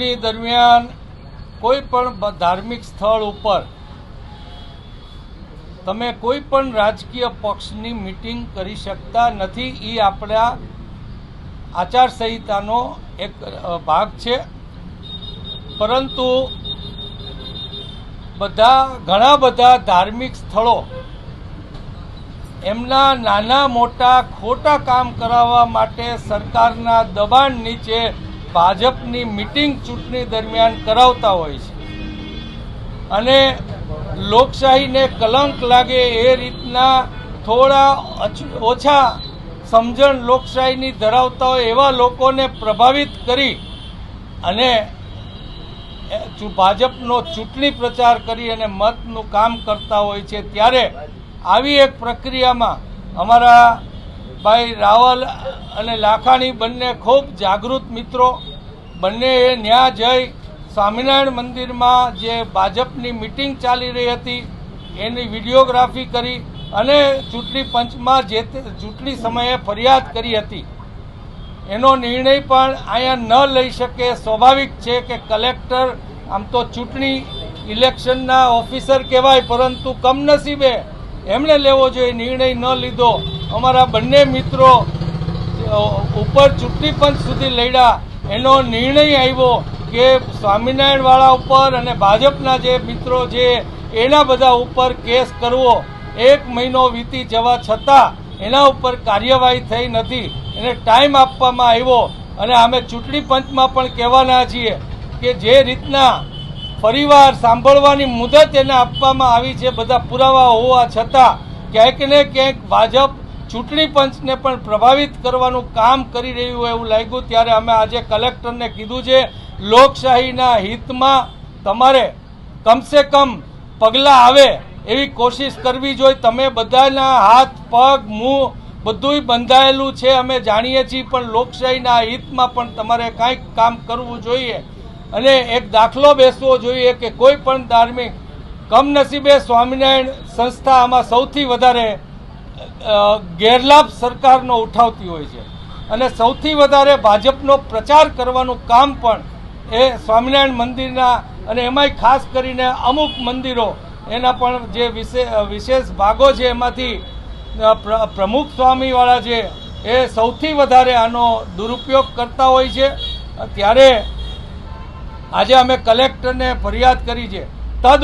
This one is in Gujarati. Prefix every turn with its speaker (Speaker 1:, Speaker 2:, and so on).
Speaker 1: ચૂંટણી દરમિયાન કોઈ પણ ધાર્મિક સ્થળ ઉપર તમે કોઈ પણ રાજકીય પક્ષની મિટિંગ કરી શકતા નથી. એ આપણા આચારસંહિતાનો એક ભાગ છે. પરંતુ બધા, ઘણા બધા ધાર્મિક સ્થળો એમના નાના મોટા ખોટા કામ કરાવવા માટે સરકારના દબાણ નીચે ભાજપની મિટિંગ ચૂંટણી દરમિયાન કરાવતા હોય છે. અને લોકશાહીને કલંક લાગે એ રીતના થોડા ઓછા સમજણ લોકશાહીની ધરાવતા હોય એવા લોકોને પ્રભાવિત કરી અને ભાજપનો ચૂંટણી પ્રચાર કરી અને મતનું કામ કરતા હોય છે. ત્યારે આવી એક પ્રક્રિયામાં અમારા ભાઈ રાવલ અને લાખાણી બંને ખૂબ જાગૃત મિત્રો. બંનેએ ન્યા જઈ સ્વામિનારાયણ મંદિરમાં જે ભાજપની મિટિંગ ચાલી રહી હતી, એની વિડીયોગ્રાફી કરી અને ચૂંટણી પંચમાં જે ચૂંટણી સમયે ફરિયાદ કરી હતી. એનો નિર્ણય પણ અહીંયા ન લઈ શકે, સ્વાભાવિક છે કે કલેક્ટર, આમ તો ચૂંટણી ઇલેક્શનના ઓફિસર કહેવાય, પરંતુ કમનસીબે એમણે લેવો જોઈએ, નિર્ણય ન લીધો. અમારા બંને મિત્રો ઉપર ચૂંટણી પંચ સુધી લડ્યા. એનો નિર્ણય આવ્યો કે સ્વામિનારાયણવાળા ઉપર અને ભાજપના જે મિત્રો છે, એના બધા ઉપર કેસ કરવો. એક મહિનો વીતી જવા છતાં એના ઉપર કાર્યવાહી થઈ નથી. એને ટાઈમ આપવામાં આવ્યો અને અમે ચૂંટણી પંચમાં પણ કહેવાના છીએ કે જે રીતના ફરીવાર સાંભળવાની મુદત એને આપવામાં આવી છે, બધા પુરાવા હોવા છતાં ક્યાંક ને ક્યાંક ભાજપ ચૂંટણી પંચને પણ પ્રભાવિત કરવાનું કામ કરી રહ્યું એવું લાગ્યું. ત્યારે અમે આજે કલેક્ટરને કીધું છે, લોકશાહીના હિતમાં તમારે કમસે કમ પગલાં આવે એવી કોશિશ કરવી જોઈએ. તમે બધાના હાથ, પગ, મું બધુંય બંધાયેલું છે, અમે જાણીએ છીએ, પણ લોકશાહીના હિતમાં પણ તમારે કાંઈક કામ કરવું જોઈએ. અને એક દાખલો બેસવો જોઈએ કે કોઈ પણ ધાર્મિક કમનસીબે સ્વામિનારાયણ સંસ્થા આમાં સૌથી વધારે ગેરલાભ સરકારનો ઉઠાવતી હોય છે. અને સૌથી વધારે ભાજપનો પ્રચાર કરવાનું કામ પણ એ સ્વામિનારાયણ મંદિરના અને એમાંય ખાસ કરીને અમુક મંદિરો, એના પણ જે વિશે, વિશેષ ભાગો છે એમાંથી પ્રમુખ સ્વામીવાળા છે એ સૌથી વધારે આનો દુરુપયોગ કરતા હોય છે. ત્યારે આજે અમે કલેક્ટરને ફરિયાદ કરી છે. તદ